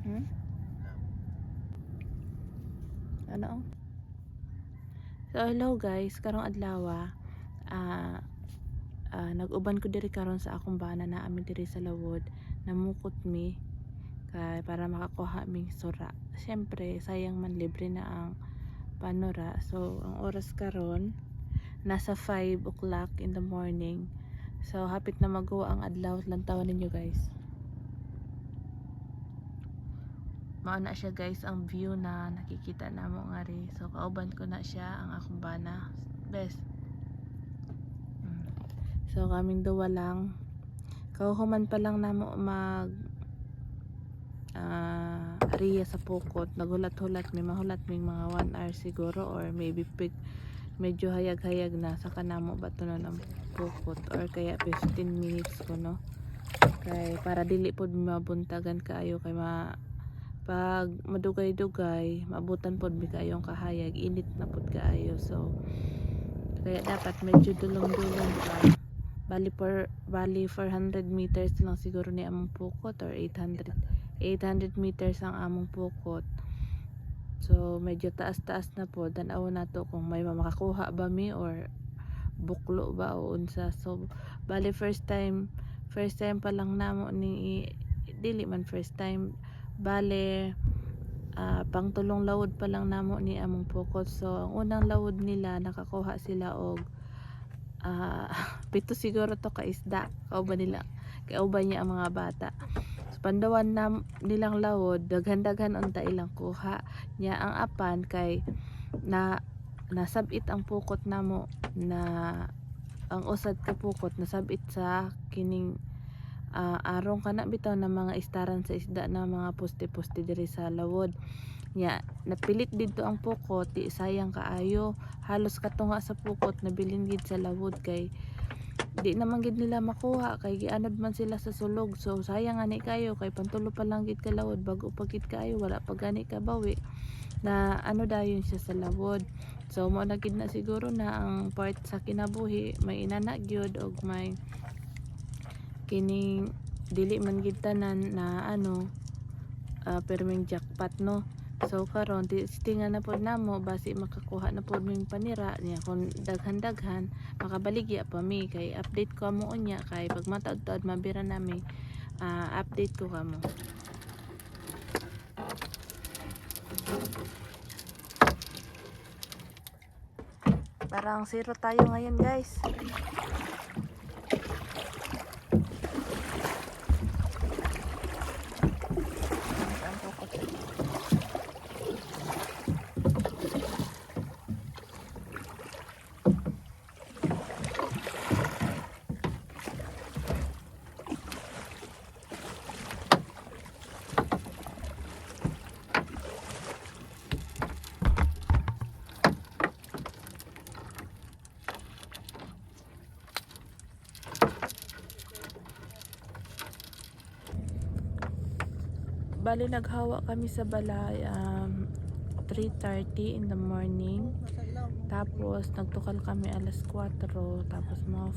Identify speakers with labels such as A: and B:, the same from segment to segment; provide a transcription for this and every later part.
A: Hmm? Ano? So hello guys, karong adlaw ah ah, nag-uban ko diri karon sa akong bana na amin diri sa lawod namukot mi kay para makakuha ming sura. Syempre sayang man libre na ang panura. So ang oras karon nasa 5 o'clock in the morning. So hapit na magawa ang adlaw lang tawon ninyo guys. Mao na siya guys ang view na nakikita namo nga ri so kauban ko na siya ang akong bana. Best Mm. so kaming duwa lang. Kauhuman pa lang namo mag ah ariya sa pukot. Nagulat-hulat may mahulat may mga 1 hour siguro or maybe pig medyo hayag-hayag na. Sa kanamo ba to ng pukot or kaya 15 minutes ko no? Kay para dili pod mabuntagan kaayo kay ma pag madugay-dugay mabutan pod mi kayong kahayag init na pod kaayo. So kaya dapat medyo dulong-dulong ka bali per bali 400 meters lang siguro ni among pukot or 800 800 meters ang among pukot. So medyo taas-taas na po. Tanaw na to kung may makakuha ba mi or buklo ba o unsa. So bali first time first time pa lang namo ni dili man first time bale ah, pangtulong lawod pa lang namo ni among pukot so ang unang lawod nila nakakuha sila og ah, pito siguro to ka isda. Kauban nila kauban niya ang mga bata. So, pandawan na nilang lawod daghan-daghan unta ilang kuha niya ang apan kay na nasabit ang pukot namo na ang usad ka pukot nasabit sa kining ah, arong kana bitaw na mga istaran sa isda na mga poste-poste diri sa lawod. Nya napilit dito ang pukot di sayang kaayo. Halos katunga sa pukot nabilin gid sa lawod kay di naman gid nila makuha kay gianod man sila sa sulog. So sayang ani kayo kay pantulo pa lang gid ka lawod bago pa kayo wala pa gani ka bawi. Na ano dayon siya sa lawod. So mo na gid na siguro na ang part sa kinabuhi may inana gyud og may kining dili man gid tanan na ano ah, perming jackpot no? So karon tistingan na pod namo basi makakuha na pod ming panira niya kung daghan-daghan makabaligya pa mi kay update ko mo unya kay pag matagtad mabira nami ah, update ko kamo parang zero tayo ngayon guys Bali naghawa kami sa balay um, 3.30 in the morning. Tapos nagtukal kami alas 4. Tapos mga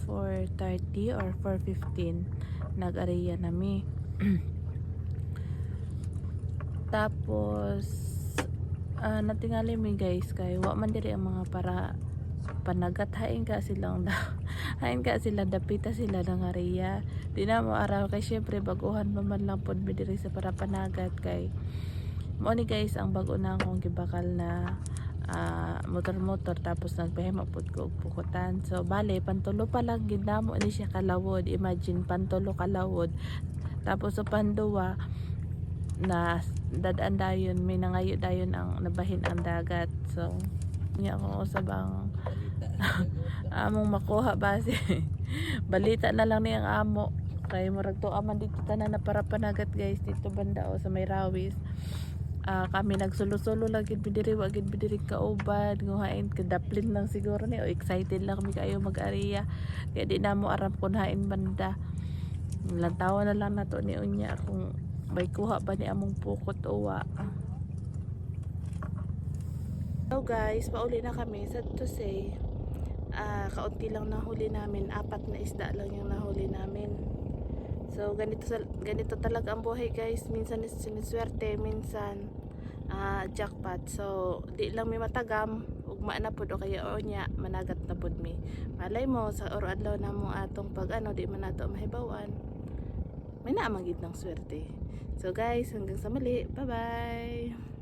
A: 4.30 or 4.15 nag-areya nami. Tapos ah, natingali mi guys kay wa man diri ang mga para panagat hain ka silang da hain ka sila dapita sila ng area di na mo araw kay syempre baguhan pa man lang pod diri sa para panagat kay mo ni guys ang bago na akong gibakal na ah, motor-motor tapos nagpahima pod ko og pukutan. So bale pantulo pa lang gid namo ni siya kalawod. Imagine pantulo kalawod. Tapos sa panduwa na dadaan dayon may nangayo dayon ang nabahin ang dagat. So niya ako usab ang among makuha base. Balita na lang niyang amo. Kay murag to aman dito tanan na para panagat guys. Dito banda o sa may rawis. Ah, kami nagsulo-sulo lang gid bidiri wa gid bidiri kauban nguhain kadaplin lang siguro ni o excited lang kami kayo mag-ariya. Kaya di na mo aram kun hain banda. Lantawa na lang nato ni unya kung may kuha ba ni among pukot o wa So guys, pauli na kami. Sad to say, ah kaunti lang nahuli namin. Apat na isda lang yung nahuli namin. So ganito ganito talaga ang buhay guys. Minsan is- siniswerte, minsan ah, jackpot. So di lang mi matagam ugma na pud o kaya o nya managat na pud mi. Malay mo sa oro na mo atong pag ano di man nato mahibawan. May naamagid ng swerte. So guys, hanggang sa muli. Bye-bye.